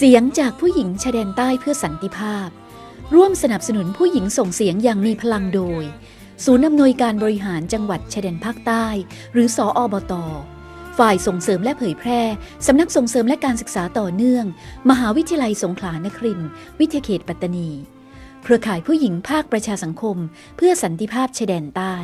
เสียงจากผู้หญิงชายแดนใต้เพื่อสันติภาพ ร่วมสนับสนุนผู้หญิงส่งเสียงอย่างมีพลังโดย ศูนย์อำนวยการบริหารจังหวัดชายแดนภาคใต้ หรือสออบต ฝ่ายส่งเสริมและเผยแพร่ สำนักส่งเสริมและการศึกษาต่อเนื่อง มหาวิทยาลัยสงขลานครินทร์วิทยาเขตปัตตานี เครือข่ายผู้หญิงภาคประชาสังคม เพื่อสันติภาพชายแดนใต้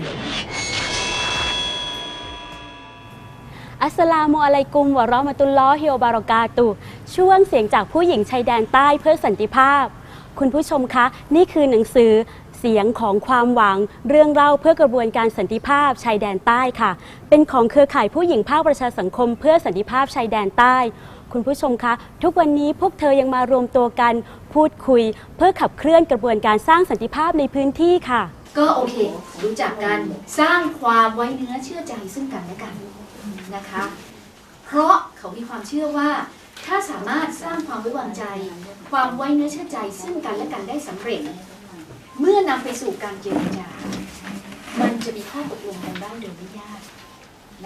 อัสลามุอะลัยกุมวะราะมะตุลลอฮิวบารอกาตุ ช่วงเสียงจากผู้หญิงชายแดนใต้เพื่อสันติภาพ คุณผู้ชมคะ นี่คือหนังสือเสียงของความหวังเรื่องเล่าเพื่อกระบวนการสันติภาพชายแดนใต้ค่ะ เป็นของเครือข่ายผู้หญิงภาคประชาสังคมเพื่อสันติภาพชายแดนใต้ คุณผู้ชมคะ ทุกวันนี้พวกเธอยังมารวมตัวกันพูดคุย เพื่อขับเคลื่อนกระบวนการสร้างสันติภาพในพื้นที่ค่ะ ก็โอเค รู้จักกันสร้างความไว้เนื้อเชื่อใจซึ่งกันและกัน นะคะ เพราะเขามีความเชื่อว่า ถ้าสามารถสร้างความไว้วางใจ ความไว้เนื้อเชื่อใจซึ่งกันและกันได้สำเร็จ เมื่อนำไปสู่การเจรจา มันจะมีข้อตกลงกันได้โดยไม่ยาก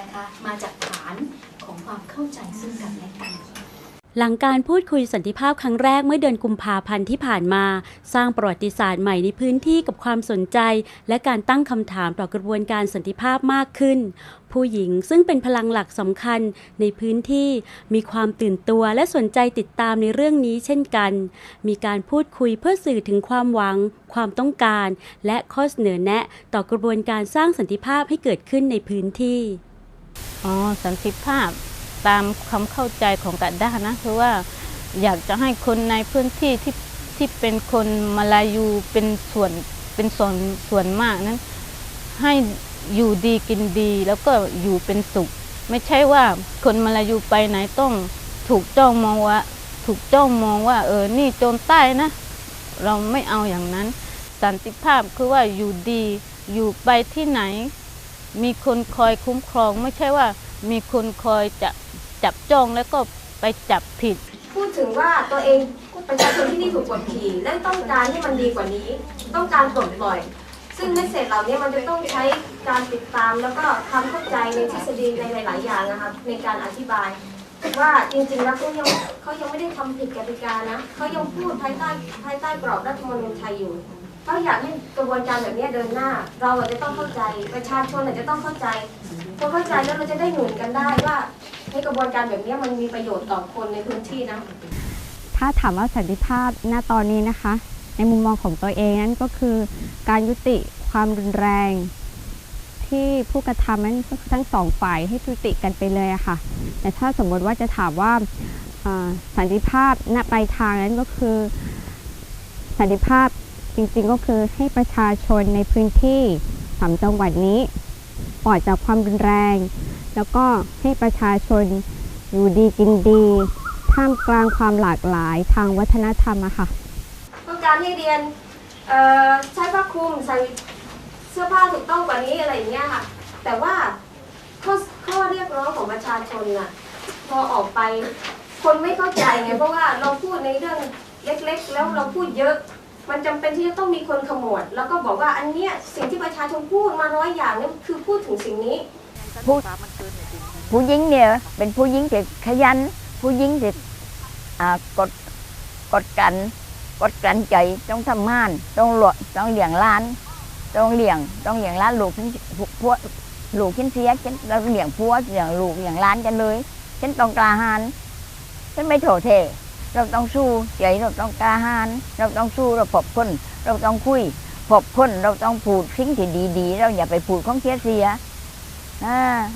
นะคะ มาจากฐานของความเข้าใจซึ่งกันและกัน หลังการพูดคุยสันติภาพครั้งแรกเมื่อเดือนกุมภาพันธ์ที่ผ่านมา สร้างประวัติศาสตร์ใหม่ในพื้นที่กับความสนใจ และการตั้งคำถามต่อกระบวนการสันติภาพมากขึ้น ผู้หญิงซึ่งเป็นพลังหลักสำคัญในพื้นที่ มีความตื่นตัวและสนใจติดตามในเรื่องนี้เช่นกัน มีการพูดคุยเพื่อสื่อถึงความหวัง ความต้องการ และข้อเสนอแนะต่อกระบวนการสร้างสันติภาพให้เกิดขึ้นในพื้นที่อ๋อสันติภาพ ตามคำเข้าใจของกัดด้านะคือว่าอยากจะให้คนในพื้นที่ที่ที่เป็นคนมาลายูเป็นส่วนเป็นส่วนส่วนมากนั้น ให้อยู่ดีกินดีแล้วก็อยู่เป็นสุข ไม่ใช่ว่าคนมาลายูไปไหนต้องถูกจ้องมองว่า ถูกจ้องมองว่าเออนี่โจรใต้นะ เราไม่เอาอย่างนั้น สันติภาพคือว่าอยู่ดีอยู่ไปที่ไหน มีคนคอยคุ้มครอง ไม่ใช่ว่ามีคนคอยจะ จับจ้องแล้วก็ไปจับผิด พูดถึงว่าตัวเองประชาชนที่นี่ถูกกดขี่และต้องการให้มันดีกว่านี้ ต้องการปลดปล่อย ซึ่งเมสเซจเหล่านี้มันจะต้องใช้การติดตามแล้วก็ความเข้าใจในทฤษฎีในหลาย ๆ อย่างนะครับในการอธิบายว่าจริงๆแล้วเขายังเขายังไม่ได้ทำผิดกติกานะเขายังพูดภายใต้ภายใต้กรอบรัฐธรรมนูญไทยอยู่เขาอยากให้กระบวนการแบบนี้เดินหน้า เราอาจจะต้องเข้าใจประชาชนอาจจะต้องเข้าใจพอเข้าใจแล้วเราจะได้หนุนกันได้ว่า ให้กระบวนการแบบนี้มันมีประโยชน์ต่อคนในพื้นที่นะถ้าถามว่าสันติภาพณตอนนี้นะคะ ในมุมมองของตัวเองนั้นก็คือ การยุติความรุนแรง ที่ผู้กระทำนั้นทั้งสองฝ่ายให้ยุติกันไปเลยอะค่ะ แต่ถ้าสมมติว่าจะถามว่าอ่าสันติภาพณปลายทางนั้นก็คือ สันติภาพจริงๆก็คือให้ประชาชนในพื้นที่สามจังหวัดนี้ ปลอดจากความรุนแรง แล้วก็ให้ประชาชนอยู่ดีกินดีท่ามกลางความหลากหลายทางวัฒนธรรมอะค่ะต้องการให้เรียนใช้ผ้าคลุมใส่เสื้อผ้าถูกต้องกว่านี้อะไรอย่างเงี้ยค่ะ แต่ว่าข้อข้อเรียกร้องของประชาชนน่ะพอออกไปคนไม่เข้าใจไงเพราะว่าเราพูดในเรื่องเล็กๆ แล้วเราพูดเยอะ มันจำเป็นที่จะต้องมีคนขมวด แล้วก็บอกว่าอันเนี้ยสิ่งที่ประชาชนพูดมาร้อยอย่างเนี่ยคือพูดถึงสิ่งนี้ ผู้หญิงเนี่ยเป็นผู้หญิงที่ขยัน ผู้หญิงที่อ่ากดกดกัน กดกันใจต้องทำงาน ต้องหลดต้องเลี้ยงหล้าน ต้องเลี้ยงต้องเลี้ยงหล้านลูกฉันพวกลูกฉันเสียฉันเราเลี้ยงพัวเลี้ยงลูกเลี้ยงหล้านกันเลยฉันต้องกล้าหาญฉันไม่โถเทเราต้องสู้ใจเราต้องกล้าหาญเราต้องสู้เราพบคน เราต้องคุยพบคนเราต้องพูดสิ่งที่ดีๆ เราอย่าไปพูดของเสียเสียอ่า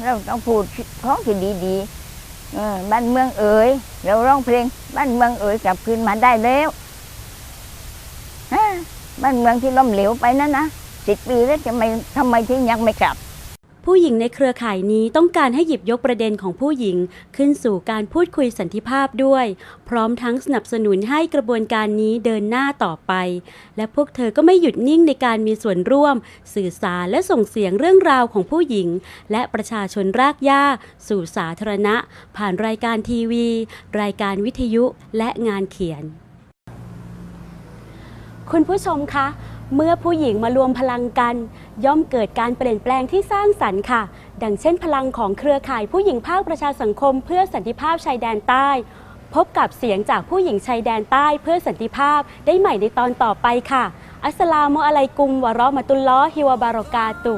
เราต้องพูดของที่ดีๆบ้านเมืองเอ๋ยเราร้องเพลง บ้านเมืองเอ๋ยกลับคืนมาได้แล้วบ้านเมืองที่ล้มเหลวไปนั่นนะสิบปีแล้วทำไมทำไมถึงยังไม่กลับ ผู้หญิงในเครือข่ายนี้ต้องการให้หยิบยกประเด็นของผู้หญิงขึ้นสู่การพูดคุยสันติภาพด้วย พร้อมทั้งสนับสนุนให้กระบวนการนี้เดินหน้าต่อไป และพวกเธอก็ไม่หยุดนิ่งในการมีส่วนร่วม สื่อสารและส่งเสียงเรื่องราวของผู้หญิง และประชาชนรากหญ้า สู่สาธารณะ ผ่านรายการทีวี รายการวิทยุและงานเขียน คุณผู้ชมคะ เมื่อผู้หญิงมารวมพลังกัน ย่อมเกิดการเปลี่ยนแปลงที่สร้างสรรค์ค่ะ ดังเช่นพลังของเครือข่ายผู้หญิงภาคประชาสังคม เพื่อสันติภาพชายแดนใต้ พบกับเสียงจากผู้หญิงชายแดนใต้เพื่อสันติภาพได้ใหม่ในตอนต่อไปค่ะ อัสลามุอะลัยกุมวะรอมะตุลลอฮิวะบารอกาตุ